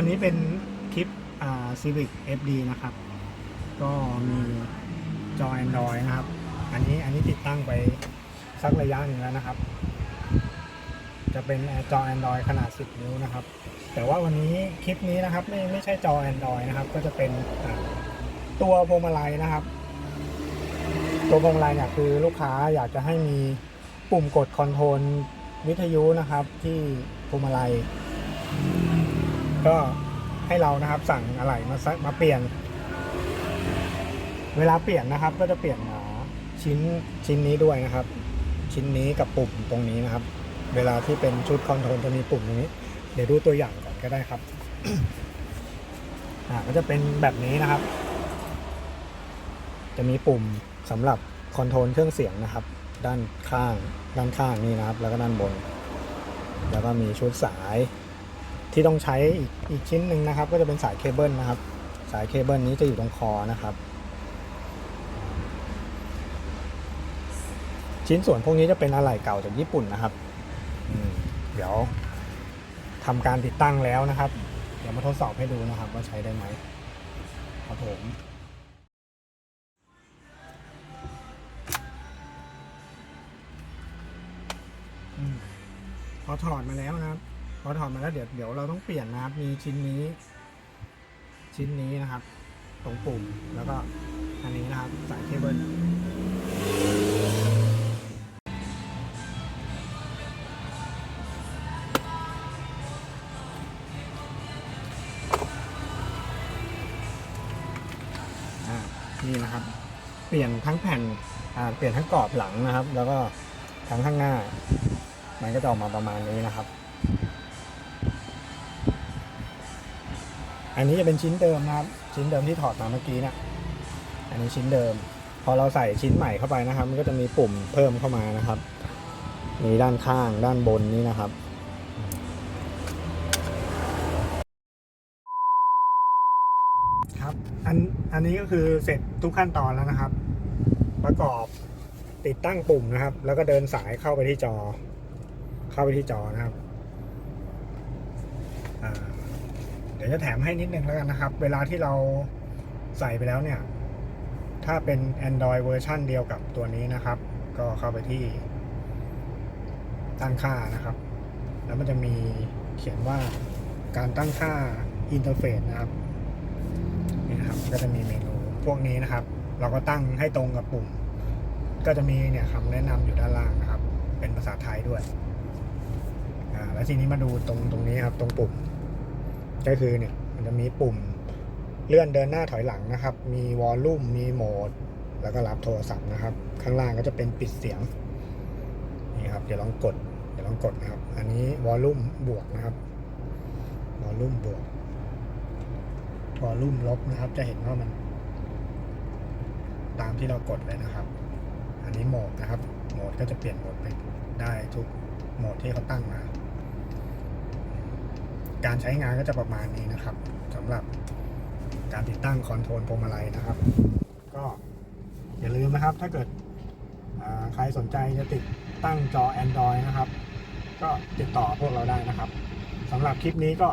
คันนี้เป็นคลิปอ่า Civic FD นะครับ ก็มีจอ Android นะครับ อันนี้อันนี้ติดตั้งไปสักระยะหนึ่งแล้วนะครับ จะเป็นจอ Android ขนาด 10 นิ้วนะครับ แต่ว่าวันนี้คลิปนี้นะครับไม่ไม่ใช่จอ Android นะครับ ก็จะเป็นตัวพวงมาลัยนะครับ ตัวพวงมาลัยเนี่ยคือลูกค้าอยากจะให้มีปุ่มกดคอนโทรลวิทยุนะครับที่พวงมาลัย ก็ให้เรานะครับสั่งอะไรมาซมาเปลี่ยน เวลาเปลี่ยนนะครับ ก็จะเปลี่ยนชิ้นชิ้นนี้ด้วยนะครับ ชิ้นนี้กับปุ่มตรงนี้นะครับ เวลาที่เป็นชุดคอนโทรลจะมีปุ่มตรงนี้ เดี๋ยวดูตัวอย่างก่อนก็ได้ครับอ่าก็จะเป็นแบบนี้นะครับ จะมีปุ่มสำหรับคอนโทรลเครื่องเสียงนะครับ ด้านข้าง ด้านข้างนี่นะครับ แล้วก็ด้านบน แล้วก็มีชุดสาย ที่ต้องใช้อีกอีกชิ้นหนึ่งนะครับ ก็จะเป็นสายเคเบิลนะครับ สายเคเบิลนี้จะอยู่ตรงคอนะครับ ชิ้นส่วนพวกนี้จะเป็นอะไหล่เก่าจากญี่ปุ่นนะครับเดี๋ยวทำการติดตั้งแล้วนะครับ เดี๋ยวมาทดสอบให้ดูนะครับ ว่าใช้ได้ไหมครับผมพอถอดมาแล้วนะครับ พอถอดมาแล้วเดี๋ยวเดี๋ยวเราต้องเปลี่ยนนะครับ มีชิ้นนี้ ชิ้นนี้นะครับ ตรงปุ่มแล้วก็อันนี้นะครับสายเคเบิลนี่นะครับ เปลี่ยนทั้งแผ่นเปลี่ยนทั้งกรอบหลังนะครับ แล้วก็ทั้งข้างหน้า มันก็จะออกมาประมาณนี้นะครับ อันนี้จะเป็นชิ้นเดิมนะครับ ชิ้นเดิมที่ถอดมาเมื่อกี้นี่ยอันนี้ชิ้นเดิม พอเราใส่ชิ้นใหม่เข้าไปนะครับ มันก็จะมีปุ่มเพิ่มเข้ามานะครับ มีด้านข้างด้านบนนี้นะครับครับอันอันนี้ก็คือเสร็จทุกขั้นตอนแล้วนะครับ ประกอบติดตั้งปุ่มนะครับ แล้วก็เดินสายเข้าไปที่จอ เข้าไปที่จอนะครับอ่า เดี๋ยวจะแถมให้นิดนึงแล้วกันนะครับ เวลาที่เราใส่ไปแล้วเนี่ย ถ้าเป็น Android เวอร์ชันเดียวกับตัวนี้นะครับ ก็เข้าไปที่ตั้งค่านะครับ แล้วมันจะมีเขียนว่าการตั้งค่าอินเทอร์เฟซนะครับนี่นะครับก็จะมีเมนูพวกนี้นะครับ เราก็ตั้งให้ตรงกับปุ่ม ก็จะมีเนี่ยคำแนะนำอยู่ด้านล่างนะครับ เป็นภาษาไทยด้วยอ่าแล้วทีนี้มาดูตรงตรงนี้ครับ ตรงปุ่ม ก็คือเนี่ยมันจะมีปุ่มเลื่อนเดินหน้าถอยหลังนะครับ มีวอลลุ่ม มีโหมด แล้วก็รับโทรศัพท์นะครับ ข้างล่างก็จะเป็นปิดเสียง นี่ครับ เดี๋ยวลองกด เดี๋ยวลองกดนะครับ อันนี้วอลลุ่มบวกนะครับ วอลลุ่มบวก วอลลุ่มลบนะครับ จะเห็นว่ามัน ตามที่เรากดเลยนะครับ อันนี้โหมดนะครับ โหมดก็จะเปลี่ยนโหมดไปได้ทุกโหมดที่เขาตั้งมา การใช้งานก็จะประมาณนี้นะครับสำหรับการติดตั้งคอนโทรลพวงมาลัยนะครับ ก็อย่าลืมนะครับถ้าเกิดใครสนใจจะติดตั้งจอ Android นะครับ ก็ติดต่อพวกเราได้นะครับสำหรับคลิปนี้ก็